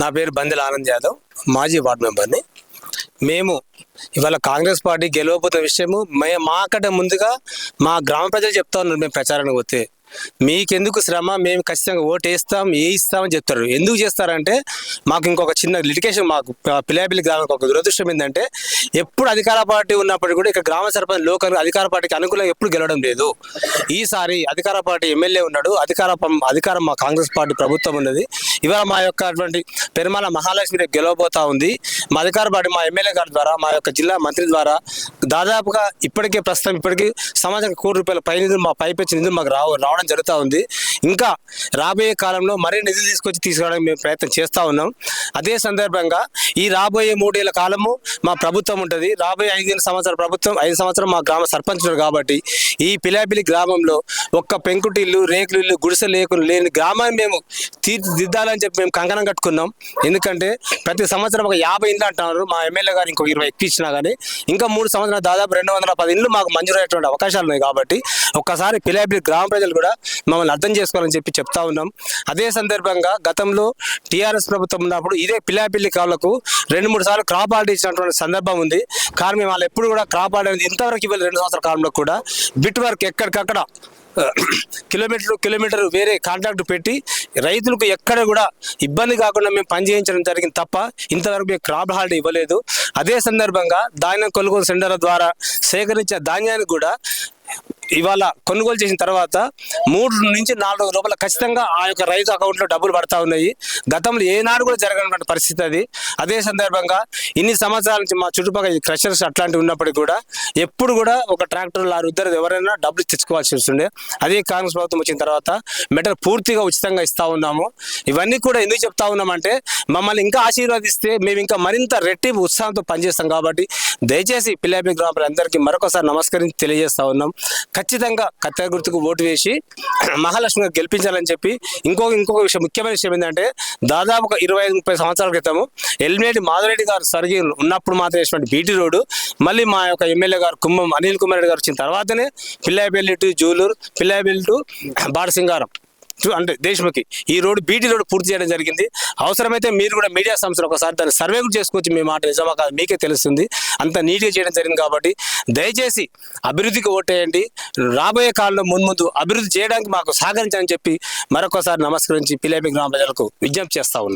నా పేరు బందెల ఆనంద్ యాదవ్ మాజీ వార్డు మెంబర్ని. మేము ఇవాళ కాంగ్రెస్ పార్టీ గెలవబోతున్న విషయము మే మాకంటే ముందుగా మా గ్రామ ప్రజలు చెప్తా ఉన్నారు మేము ప్రచారానికి పోతే. మీకెందుకు శ్రమ? మేము ఖచ్చితంగా ఓటు వేస్తాం ఏ ఇస్తామని చెప్తారు. ఎందుకు చేస్తారంటే మాకు ఇంకొక చిన్న లిటికేషన్ మాకు పిలాపిల్లి గ్రామానికి ఒక దురదృష్టం ఏంటంటే ఎప్పుడు అధికార పార్టీ ఉన్నప్పటికీ కూడా ఇక్కడ గ్రామ సర్పంచ్ లోకల్ అధికార పార్టీకి అనుకూలంగా ఎప్పుడు గెలవడం లేదు. ఈసారి అధికార పార్టీ ఎమ్మెల్యే ఉన్నాడు అధికార అధికారం మా కాంగ్రెస్ పార్టీ ప్రభుత్వం ఉన్నది. ఇవాళ మా యొక్క అటువంటి పెరుమాల మహాలక్ష్మి రేపు గెలవబోతా ఉంది. మా అధికార పార్టీ మా ఎమ్మెల్యే గారి ద్వారా మా యొక్క జిల్లా మంత్రి ద్వారా దాదాపుగా ఇప్పటికే ప్రస్తుతం ఇప్పటికీ సమాజం కోటి రూపాయల పై నిధులు మా పైపెచ్చి నిధులు మాకు రావు రావడం జరుగుతూ ఉంది. ఇంకా రాబోయే కాలంలో మరిన్ని నిధులు తీసుకొచ్చి తీసుకురావడానికి మేము ప్రయత్నం చేస్తూ ఉన్నాం. అదే సందర్భంగా ఈ రాబోయే మూడేళ్ళ కాలము మా ప్రభుత్వం ఉంటుంది. రాబోయే ఐదు సంవత్సరం ప్రభుత్వం ఐదు సంవత్సరం మా గ్రామ సర్పంచ్ కాబట్టి ఈ పిలాపిలి గ్రామంలో ఒక్క పెంకుటిల్లు రేకులిల్లు రేకులు గుడిసె లేకులు లేని గ్రామాన్ని మేము తీర్చిదిద్దాలని చెప్పి మేము కంకణం కట్టుకున్నాం. ఎందుకంటే ప్రతి సంవత్సరం ఒక యాభై ఇండ్లు అంటున్నారు. మా ఎమ్మెల్యే గారు ఇంకొక ఇరవై ఎక్కువ ఇచ్చినా కానీ ఇంకా మూడు సంవత్సరాలు దాదాపు రెండు వందల పది ఇండ్లు మాకు మంజూరయ్యేటువంటి అవకాశాలు ఉన్నాయి కాబట్టి ఒక్కసారి పిలాపిలి గ్రామ ప్రజలు కూడా మమ్మల్ని అర్థం చేసుకోవాలని చెప్పి చెప్తా ఉన్నాం. అదే సందర్భంగా గతంలో టీఆర్ఎస్ ప్రభుత్వం ఉన్నప్పుడు ఇదే పిలాపిల్లి కాళ్ళకు రెండు మూడు సార్లు క్రాప్ ఆర్డర్ ఇచ్చినటువంటి సందర్భం ఉంది. కానీ మేము వాళ్ళు ఎప్పుడు కూడా క్రాప్ ఆర్డర్ అనేది ఇంతవరకు ఇవ్వాలి రెండు సంవత్సరాల కాలంలో కూడా. బిట్ వర్క్ ఎక్కడికక్కడ కిలోమీటర్ కిలోమీటర్ వేరే కాంట్రాక్ట్ పెట్టి రైతులకు ఎక్కడ కూడా ఇబ్బంది కాకుండా మేము పనిచేయించడం జరిగింది తప్ప ఇంతవరకు మేము క్రాప్ హాలిడే ఇవ్వలేదు. అదే సందర్భంగా ధాన్యం కొనుగోలు సెంటర్ల ద్వారా సేకరించే ధాన్యాన్ని కూడా ఇవాళ కొనుగోలు చేసిన తర్వాత మూడు నుంచి నాలుగు రూపాయలు ఖచ్చితంగా ఆ యొక్క రైతు అకౌంట్లో డబ్బులు పడతా ఉన్నాయి. గతంలో ఏనాడు కూడా జరగనటువంటి పరిస్థితి అది. అదే సందర్భంగా ఇన్ని సంవత్సరాల నుంచి మా చుట్టుపక్కల క్రషర్స్ అట్లాంటివి ఉన్నప్పటికీ కూడా ఎప్పుడు కూడా ఒక ట్రాక్టర్ లారీ ఇద్దరు ఎవరైనా డబ్బులు తెచ్చుకోవాల్సి వస్తుండే. అదే కాంగ్రెస్ ప్రభుత్వం వచ్చిన తర్వాత మెటర్ పూర్తిగా ఉచితంగా ఇస్తా ఉన్నాము. ఇవన్నీ కూడా ఎందుకు చెప్తా ఉన్నామంటే మమ్మల్ని ఇంకా ఆశీర్వదిస్తే మేము ఇంకా మరింత రెట్టింపు ఉత్సాహంతో పనిచేస్తాం కాబట్టి దయచేసి పిల్లాపి గ్రామ ప్రజలందరికీ మరొకసారి నమస్కరించి తెలియజేస్తా ఉన్నాం. ఖచ్చితంగా కత్తెర గుర్తుకు ఓటు వేసి మహాలక్ష్మి గెలిపించాలని చెప్పి ఇంకొక ఇంకొక విషయం ముఖ్యమైన విషయం ఏంటంటే దాదాపు ఒక ఇరవై ఐదు ముప్పై సంవత్సరాల క్రితము ఎల్మిరెడ్డి మాధవరెడ్డి గారు సరిగి ఉన్నప్పుడు మాత్రం వేసినటువంటి బీటీ రోడ్డు మళ్ళీ మా యొక్క ఎమ్మెల్యే గారు కుమ్మం అనిల్ కుమార్ రెడ్డి గారు వచ్చిన తర్వాతనే పిల్లాయపల్లి టు జూలూరు పిల్లాయపల్లి టు బాడసింగారం. అంటే దేశముఖి ఈ రోడ్డు బీటీ రోడ్డు పూర్తి చేయడం జరిగింది. అవసరమైతే మీరు కూడా మీడియా సంస్థలు ఒకసారి దాన్ని సర్వే కూడా చేసుకోవచ్చు. మీ మాట నిజమా కాదు మీకే తెలుస్తుంది. అంత నీట్గా చేయడం జరిగింది కాబట్టి దయచేసి అభివృద్ధికి ఓటేయండి. రాబోయే కాలంలో ముందు ముందు అభివృద్ధి చేయడానికి మాకు సహకరించని చెప్పి మరొకసారి నమస్కరించి పిలేపి గ్రామ ప్రజలకు విజ్ఞప్తి చేస్తా ఉన్నాను